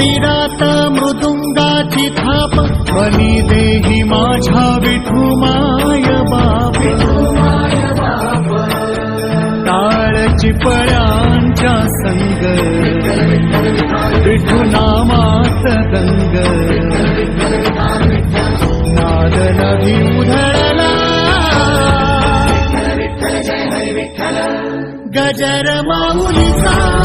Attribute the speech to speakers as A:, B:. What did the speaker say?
A: मंदिरात मृदुंगाची थाप बनी देही माझ्या विठुमाय बाप. काळ चिपळ्यांच्या संग विठू नामात दंग. नाद उधळला. गजर माऊलीचा